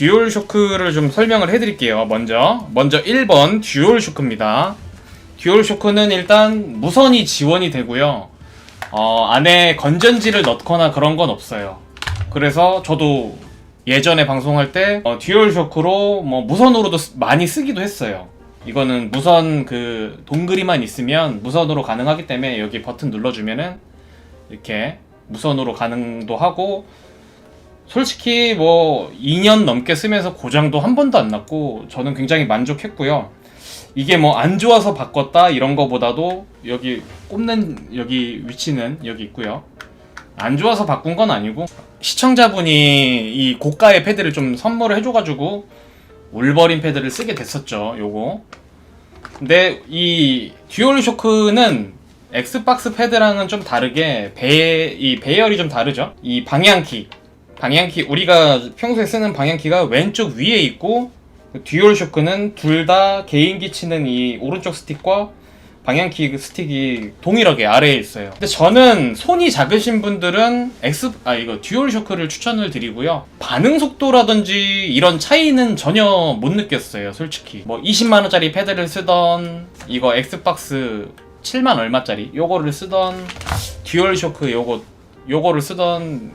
듀얼 쇼크를 좀 설명을 해드릴게요. 먼저 먼저 1번 듀얼 쇼크입니다. 듀얼 쇼크는 일단 무선이 지원이 되고요. 어, 안에 건전지를 넣거나 그런 건 없어요. 그래서 저도 예전에 방송할 때 어, 듀얼 쇼크로 뭐 무선으로도 쓰- 많이 쓰기도 했어요. 이거는 무선 그 동그리만 있으면 무선으로 가능하기 때문에 여기 버튼 눌러주면은 이렇게 무선으로 가능도 하고 솔직히 뭐 2년 넘게 쓰면서 고장도 한 번도 안 났고 저는 굉장히 만족했고요. 이게 뭐 안 좋아서 바꿨다 이런 거보다도 여기 꼽는 여기 위치는 여기 있고요. 안 좋아서 바꾼 건 아니고 시청자분이 이 고가의 패드를 좀 선물을 해줘가지고 울버린 패드를 쓰게 됐었죠. 요거. 근데 이 듀얼 쇼크는 엑스박스 패드랑은 좀 다르게 배, 이 배열이 좀 다르죠. 이 방향키. 방향키, 우리가 평소에 쓰는 방향키가 왼쪽 위에 있고, 듀얼 쇼크는 둘 다 개인기 치는 이 오른쪽 스틱과 방향키 스틱이 동일하게 아래에 있어요. 근데 저는 손이 작으신 분들은 엑스, 아, 이거 듀얼 쇼크를 추천을 드리고요. 반응 속도라든지 이런 차이는 전혀 못 느꼈어요, 솔직히. 뭐 20만 원짜리 패드를 쓰던, 이거 엑스박스 7만 얼마짜리 요거를 쓰던 듀얼 쇼크 요거 요거를 쓰던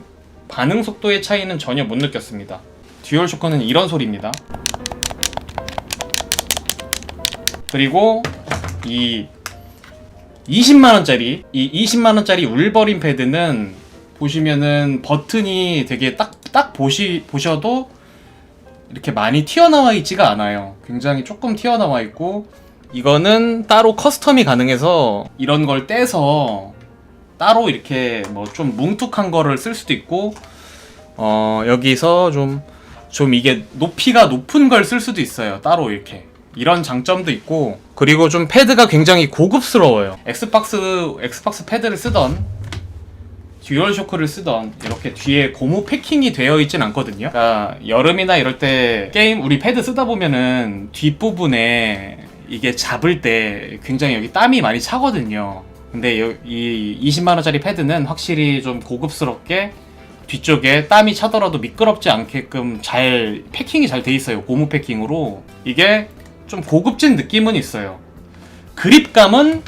반응 속도의 차이는 전혀 못 느꼈습니다. 듀얼 쇼크는 이런 소리입니다. 그리고 이 20만 원짜리 이 20만 원짜리 울버린 패드는 보시면은 버튼이 되게 딱 딱 보시 보셔도 이렇게 많이 튀어나와 있지가 않아요. 굉장히 조금 튀어나와 있고 이거는 따로 커스텀이 가능해서 이런 걸 떼서 따로 이렇게 뭐 좀 뭉툭한 거를 쓸 수도 있고 어 여기서 좀좀 이게 높이가 높은 걸 쓸 수도 있어요. 따로 이렇게. 이런 장점도 있고 그리고 좀 패드가 굉장히 고급스러워요. 엑스박스 엑스박스 패드를 쓰던 듀얼 쇼크를 쓰던 이렇게 뒤에 고무 패킹이 되어 있진 않거든요. 그러니까 여름이나 이럴 때 게임 우리 패드 쓰다 보면은 뒷부분에 이게 잡을 때 굉장히 여기 땀이 많이 차거든요. 근데 여- 이 20만 원짜리 패드는 확실히 좀 고급스럽게 뒤쪽에 땀이 차더라도 미끄럽지 않게끔 잘 패킹이 잘 돼 있어요. 고무 패킹으로. 이게 좀 고급진 느낌은 있어요. 그립감은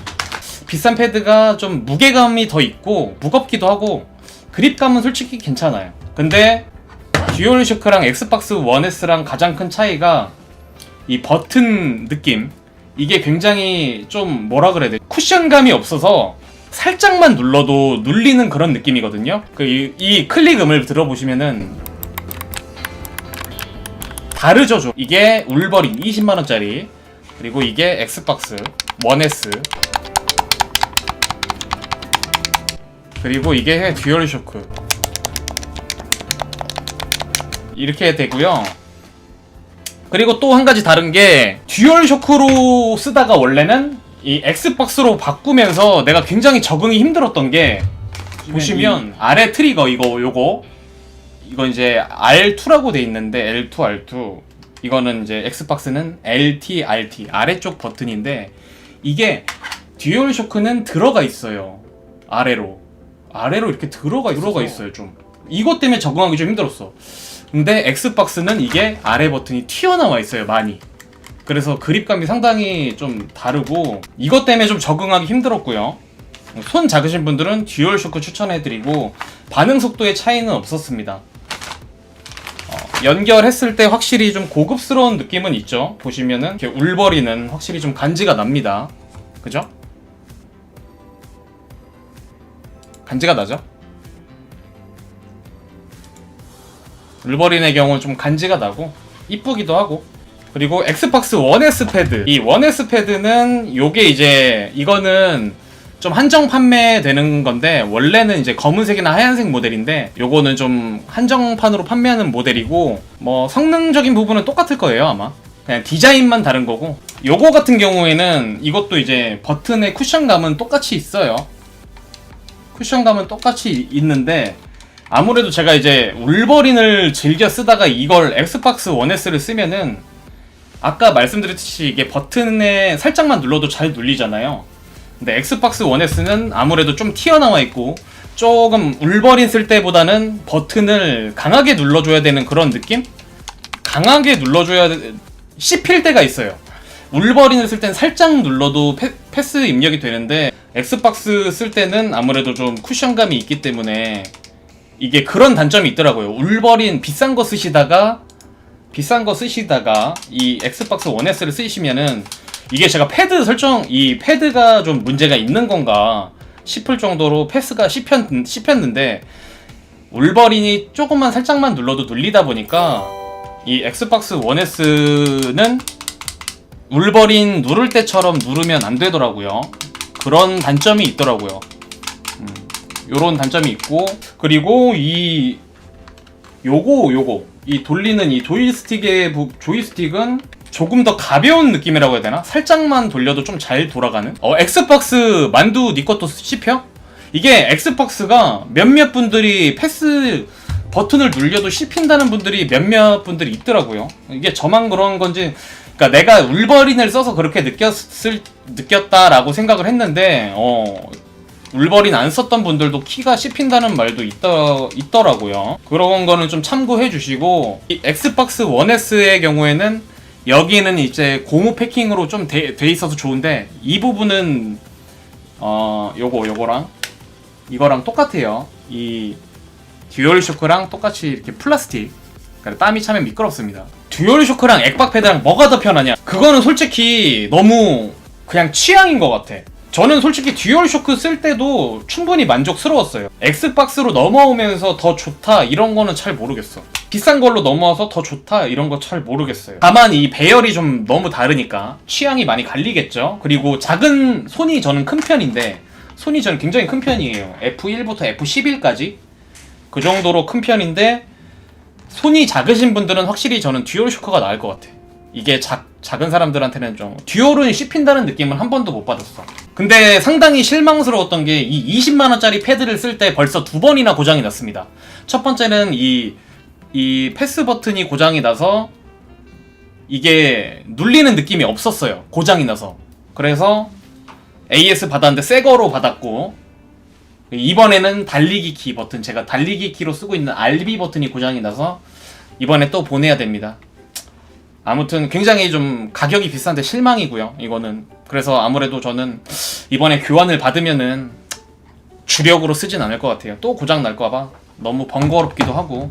비싼 패드가 좀 무게감이 더 있고 무겁기도 하고 그립감은 솔직히 괜찮아요. 근데 듀얼 쇼크랑 엑스박스 1S랑 가장 큰 차이가 이 버튼 느낌 이게 굉장히 좀 뭐라 그래야 돼 쿠션감이 없어서 살짝만 눌러도 눌리는 그런 느낌이거든요. 그이 클릭음을 들어보시면은 다르죠, 좀. 이게 울버린 20만 원짜리 그리고 이게 엑스박스 1S 그리고 이게 듀얼 쇼크 이렇게 되고요. 그리고 또 한 가지 다른 게 듀얼 쇼크로 쓰다가 원래는 이 엑스박스로 바꾸면서 내가 굉장히 적응이 힘들었던 게 보시면 아래 트리거 이거 요거. 이거 이제 R2라고 돼 있는데 L2 R2. 이거는 이제 엑스박스는 LT RT 아래쪽 버튼인데 이게 듀얼 쇼크는 들어가 있어요. 아래로. 아래로 이렇게 들어가 들어가 있어요. 좀. 이것 때문에 적응하기 좀 힘들었어 근데 엑스박스는 이게 아래 버튼이 튀어나와 있어요 많이. 그래서 그립감이 상당히 좀 다르고 이것 때문에 좀 적응하기 힘들었고요. 손 작으신 분들은 듀얼 쇼크 추천해드리고 반응 속도의 차이는 없었습니다. 어, 연결했을 때 확실히 좀 고급스러운 느낌은 있죠. 보시면은 이렇게 울버리는 확실히 좀 간지가 납니다. 그죠? 간지가 나죠? 울버린의 경우는 좀 간지가 나고 이쁘기도 하고. 그리고 엑스박스 1S 패드. 이 1S 패드는 요게 이제 이거는 좀 한정 판매되는 건데 원래는 이제 검은색이나 하얀색 모델인데 요거는 좀 한정판으로 판매하는 모델이고 뭐 성능적인 부분은 똑같을 거예요 아마. 그냥 디자인만 다른 거고. 요거 같은 경우에는 이것도 이제 버튼의 쿠션감은 똑같이 있어요. 쿠션감은 똑같이 있는데 아무래도 제가 이제 울버린을 즐겨 쓰다가 이걸 엑스박스 1S를 쓰면은 아까 말씀드렸듯이 이게 버튼에 살짝만 눌러도 잘 눌리잖아요. 근데 엑스박스 1S는 아무래도 좀 튀어나와 있고 조금 울버린 쓸 때보다는 버튼을 강하게 눌러줘야 되는 그런 느낌? 강하게 눌러줘야 돼- 씹힐 때가 있어요. 울버린을 쓸 땐 살짝 눌러도 패, 패스 입력이 되는데 엑스박스 쓸 때는 아무래도 좀 쿠션감이 있기 때문에 이게 그런 단점이 있더라고요. 울버린 비싼 거 쓰시다가 비싼 거 쓰시다가 이 엑스박스 1S를 쓰시면은 이게 제가 패드 설정 이 패드가 좀 문제가 있는 건가 싶을 정도로 패스가 씹혔, 씹혔는데 울버린이 조금만 살짝만 눌러도 눌리다 보니까 이 엑스박스 1S는 울버린 누를 때처럼 누르면 안 되더라고요. 그런 단점이 있더라고요. 음, 요런 단점이 있고 그리고 이 요거 요거 이 돌리는 이 조이스틱의 부- 조이스틱은 조금 더 가벼운 느낌이라고 해야 되나? 살짝만 돌려도 좀 잘 돌아가는? 어 엑스박스 만두 니 것도 씹혀? 이게 엑스박스가 몇몇 분들이 패스 버튼을 눌려도 씹힌다는 분들이 몇몇 분들이 있더라고요. 이게 저만 그런 건지, 그러니까 내가 울버린을 써서 그렇게 느꼈을 느꼈다라고 생각을 했는데, 어 울버린 안 썼던 분들도 키가 씹힌다는 말도 있더, 있더라고요. 그런 거는 좀 참고해 주시고, 이 엑스박스 1S의 경우에는 여기는 이제 고무 패킹으로 좀 돼 있어서 좋은데, 이 부분은, 어, 요거, 요거랑, 이거랑 똑같아요. 이 듀얼 쇼크랑 똑같이 이렇게 플라스틱. 그러니까 땀이 차면 미끄럽습니다. 듀얼 쇼크랑 액박 패드랑 뭐가 더 편하냐? 그거는 솔직히 너무 그냥 취향인 것 같아. 저는 솔직히 듀얼 쇼크 쓸 때도 충분히 만족스러웠어요. 엑스박스로 넘어오면서 더 좋다 이런 거는 잘 모르겠어. 비싼 걸로 넘어와서 더 좋다 이런 거 잘 모르겠어요. 다만 이 배열이 좀 너무 다르니까 취향이 많이 갈리겠죠. 그리고 작은 손이 저는 큰 편인데 손이 저는 굉장히 큰 편이에요. F1부터 F11까지 그 정도로 큰 편인데 손이 작으신 분들은 확실히 저는 듀얼 쇼크가 나을 것 같아. 이게 작, 작은 사람들한테는 좀 듀얼은 씹힌다는 느낌은 한 번도 못 받았어. 근데 상당히 실망스러웠던 게 이 20만원짜리 패드를 쓸 때 벌써 두 번이나 고장이 났습니다. 첫 번째는 이, 이 패스 버튼이 고장이 나서 이게 눌리는 느낌이 없었어요. 고장이 나서. 그래서 AS 받았는데 새 거로 받았고 이번에는 달리기 키 버튼 제가 달리기 키로 쓰고 있는 RB 버튼이 고장이 나서 이번에 또 보내야 됩니다. 아무튼 굉장히 좀 가격이 비싼데 실망이고요. 이거는 그래서 아무래도 저는 이번에 교환을 받으면은 주력으로 쓰진 않을 것 같아요. 또 고장 날까봐 너무 번거롭기도 하고